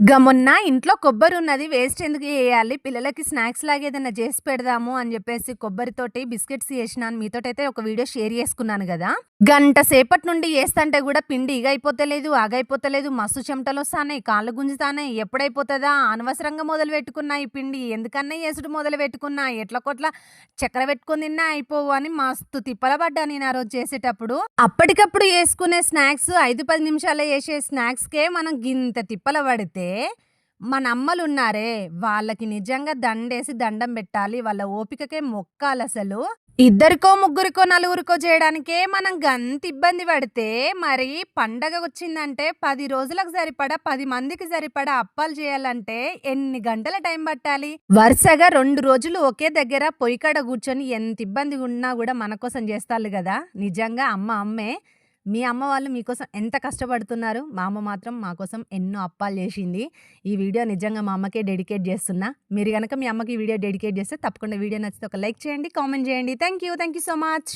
గమొన్న ఇంట్లో కొబ్బరి ఉన్నది వేస్ట్ ఎందుకు వేయాలి పిల్లలకి స్నాక్స్ లాగా ఏదైనా చేసి పెడదాము అని చెప్పేసి కొబ్బరితోటి బిస్కెట్స్ చేసినాను. మీతోటైతే ఒక వీడియో షేర్ చేసుకున్నాను కదా. గంట సేపటి నుండి వేస్తంటే కూడా పిండి ఇగైపోతలేదు ఆగైపోతలేదు మస్తు చెమటలు వస్తాయి కాళ్ళు గుంజుతానాయి ఎప్పుడైపోతుందా? అనవసరంగా మొదలు పెట్టుకున్నా ఈ పిండి. ఎందుకన్నా వేసుడు మొదలు పెట్టుకున్నా? ఎట్ల కొట్ల చక్కెర పెట్టుకుని తిన్నా అయిపోవు అని మస్తు తిప్పల పడ్డా నేను ఆ రోజు చేసేటప్పుడు. అప్పటికప్పుడు వేసుకునే స్నాక్స్ ఐదు పది నిమిషాలు చేసే స్నాక్స్కే మనం గింత తిప్పల పడితే మన అమ్మలు ఉన్నారే వాళ్ళకి నిజంగా దండేసి దండం పెట్టాలి వాళ్ళ ఓపికకే మొక్కాలి అసలు ఇద్దరికో ముగ్గురికో నలుగురికో చేయడానికే మనం గంత ఇబ్బంది పడితే మరి పండగ వచ్చిందంటే పది రోజులకు సరిపడా పది మందికి సరిపడా అప్పాలు చేయాలంటే ఎన్ని గంటల టైం పట్టాలి? వరుసగా రెండు రోజులు ఒకే దగ్గర పొయ్యి కాడ కూర్చొని ఎంత ఇబ్బంది ఉన్నా కూడా మన కోసం చేస్తారు కదా. నిజంగా అమ్మ అమ్మే మీ అమ్మ వాళ్ళు మీకోసం ఎంత కష్టపడుతున్నారు? మా అమ్మ మాత్రం మా కోసం ఎన్నో అప్పాలు చేసింది. ఈ వీడియో నిజంగా మా అమ్మకే డెడికేట్ చేస్తున్నా. మీరు కనుక మీ అమ్మకి ఈ వీడియో డెడికేట్ చేస్తే తప్పకుండా వీడియో నచ్చితే ఒక లైక్ చేయండి కామెంట్ చేయండి. Thank you thank you so much.